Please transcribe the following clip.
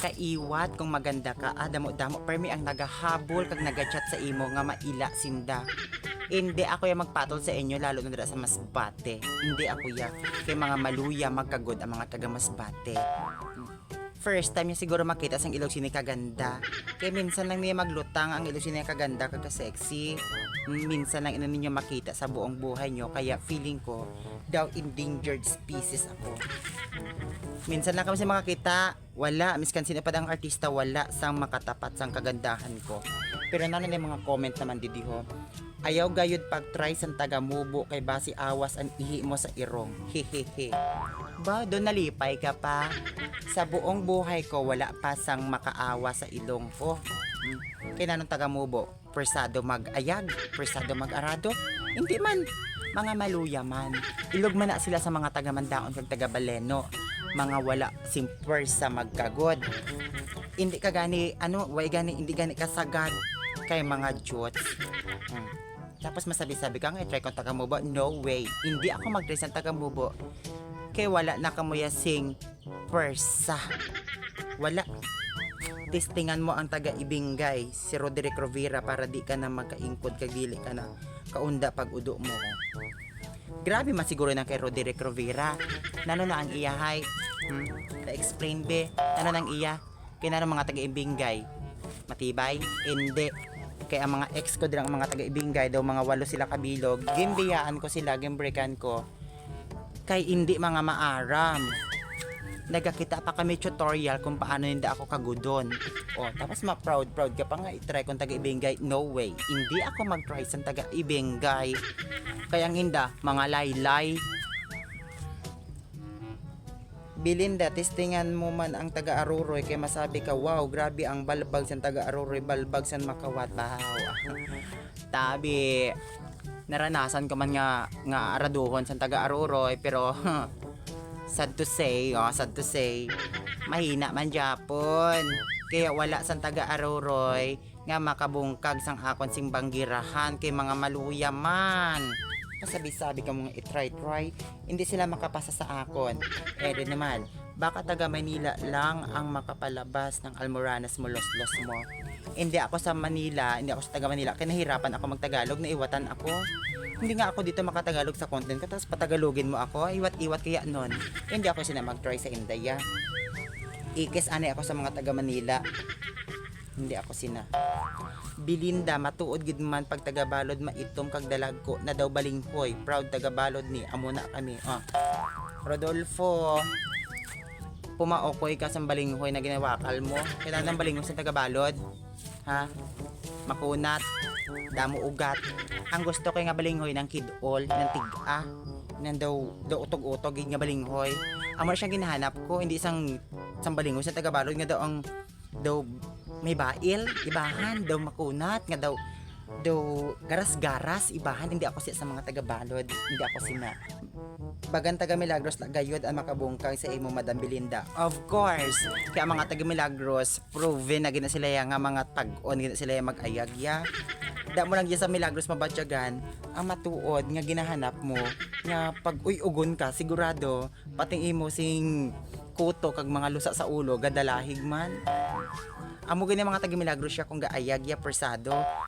kaiwat kung maganda ka ah, damo-damo permi ang nagahabol kag nagachat sa imo nga maila sinda hindi ako ya magpatol sa inyo lalo na sa Masbate hindi ako ya kay mga maluya magkagod ang mga taga Masbate First time niya siguro makita sang ilog sini kaganda. Kaya minsan lang niya maglutang ang ilog sini kaganda kag sexy. Minsan lang ina ninyo makita sa buong buhay nyo. Kaya feeling ko, daw endangered species ako. Minsan lang kami sa makakita, wala. Miskan sino pa ang artista, wala sang makatapat sang kagandahan ko. Pero nana na mga comment naman didi ho. Ayaw gayud pag try sang taga mubo kay basi awas ang ihi mo sa irong. Hehehe. Ba, doon nalipay ka pa. Sa buong buhay ko, wala pa sang makaawa sa ilong ko. Hmm. Kaya nanong taga mubo, persado mag-ayag, persado mag-arado. Hindi man, mga maluya man. Ilog man na sila sa mga taga mandaon kag taga baleno. Mga wala sing sa magkagod. Hindi ka gani, ano, way gani, hindi gani kasagad kay mga jots. Hmm. Tapos masabi-sabi ka nga, try kong taga mubo. No way. Hindi ako mag-try sa taga mubo. Kay wala na kamuya sing persa. Wala. Testingan mo ang taga-ibingay, si Roderick Rovira para di ka na magkaingkod kag dili ka na kaunda pag udo mo. Grabe man siguro na kay Roderick Rovira. Nano na ang iya hay? Hmm? Na-explain be. Ano nang iya? Kaya na mga taga-ibingay. Matibay? Hindi. Kaya ang mga ex ko din ang mga taga-ibingay daw mga walo sila kabilog. Gimbiyaan ko sila, gimbrekan ko. Kay hindi mga maaram nagakita pa kami tutorial kung paano hindi ako kagudon. O, tapos ma-proud, proud ka pa nga, itry kong taga-ibingay. No way. Hindi ako mag-try sa taga-ibingay. Kaya hinda, mga laylay. Bilinda, testingan mo man ang taga-aruroy kaya masabi ka, wow, grabe ang balbag sa taga-aruroy, balbag sa makawat. Tabi, naranasan ko man nga, nga araduhon sa taga-aruroy, pero sad to say, oh, sad to say, mahina man Japon. Kaya wala sang taga Aroroy nga makabungkag sang akon sing banggirahan kay mga maluya man. Masabi-sabi ka mga itry-try, hindi sila makapasa sa akon. Eh di naman, baka taga Manila lang ang makapalabas ng Almoranas mo los-los mo. Hindi ako sa Manila, hindi ako sa taga Manila, kaya nahirapan ako magtagalog, naiwatan ako. Hindi nga ako dito makatagalog sa content ko tapos patagalogin mo ako. Iwat-iwat kaya nun. Hindi ako sina mag-try sa Indaya ikis ane ako sa mga taga Manila hindi ako sina. Bilinda matuod gid man pag tagabalod maitom kag dalag ko na daw balinghoy proud tagabalod ni amo na kami ah. Rodolfo pumaokoy ka sa balinghoy na ginawakal mo. Kailangan ng balinghoy sa tagabalod ha? Makunat damo ugat. Ang gusto ko nga balinghoy ng kidol ng tiga nang daw daw utog-utog nga balinghoy amo siya ginahanap ko hindi isang isang balinghoy sa tagabalod nga daw ang daw may bail ibahan daw makunat nga daw daw garas-garas ibahan hindi ako siya sa mga tagabalod hindi ako sina bagan taga Milagros na gayud ang makabungkag sa imo Madam Belinda. Of course, kaya mga taga Milagros proven na gina sila ya nga mga tag-on gina sila ya mag-ayag ya. Da mo lang diya sa Milagros mabatyagan ang matuod nga ginahanap mo nga pag uy-ugon ka sigurado pating imo sing kuto kag mga lusa sa ulo gadalahig man. Amo gani mga taga Milagros siya kung gaayag ya persado